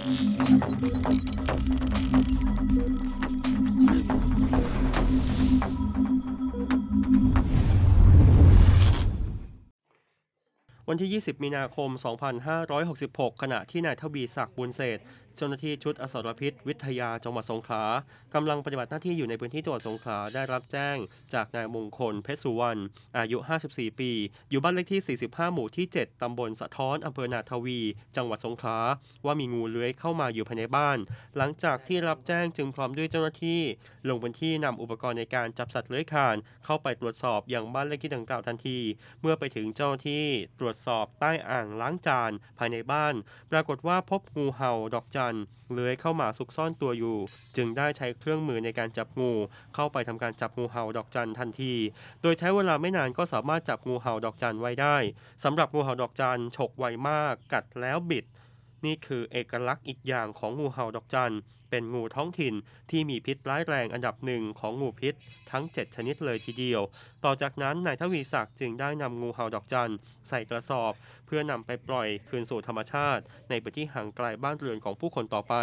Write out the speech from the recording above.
วันที่ 20 มีนาคม 2566 ขณะที่นายทวีศักดิ์บุญเศษเจ้าหน้าที่ชุดอสรพิษ วิทยาจังหวัดสงขลากำลังปฏิบัติหน้าที่อยู่ในพื้นที่จังหวัดสงขลาได้รับแจ้ง จากนายมงคลเพชรสุวรรณอายุ 54 ปี อยู่บ้านเลขที่ 45 หมู่ที่ 7 ตำบลสะท้อนอำเภอนาทวี จังหวัดสงขลาว่ามีงูเลื้อยเข้ามาอยู่ภายในบ้าน หลังจากที่รับแจ้งจึงพร้อมด้วยเจ้าหน้าที่ ลงพื้นที่นำอุปกรณ์ในการจับสัตว์เลื้อยคลานเข้าไปตรวจสอบอย่างบ้านเลขที่ดังกล่าวทันที เมื่อไปถึงเจ้าหน้าที่ตรวจสอบใต้อ่างล้างจานภายในบ้าน ปรากฏว่าพบงูเห่าดอกจันเลื้อยเข้ามาซุกซ่อนตัวอยู่ จึงได้ใช้เครื่องมือในการจับงู เข้าไปทำการจับงูเห่าดอกจันทันที โดยใช้เวลาไม่นานก็สามารถจับงูเห่าดอกจันไว้ได้สำหรับงูเห่าดอกจันฉกไวมาก กัดแล้วบิด นี่คือเอกลักษณ์อีกอย่างของงูเห่าดอกจัน เป็นงูท้องถิ่นที่มีพิษร้ายแรงอันดับหนึ่งของงูพิษ ทั้ง 7 ชนิดเลยทีเดียว ต่อจากนั้นนายทวีศักดิ์จึงได้นำงูเห่าดอกจันใส่กระสอบ เพื่อนำไปปล่อยคืนสู่ธรรมชาติ ในพื้นที่ห่างไกลบ้านเรือนของผู้คนต่อไป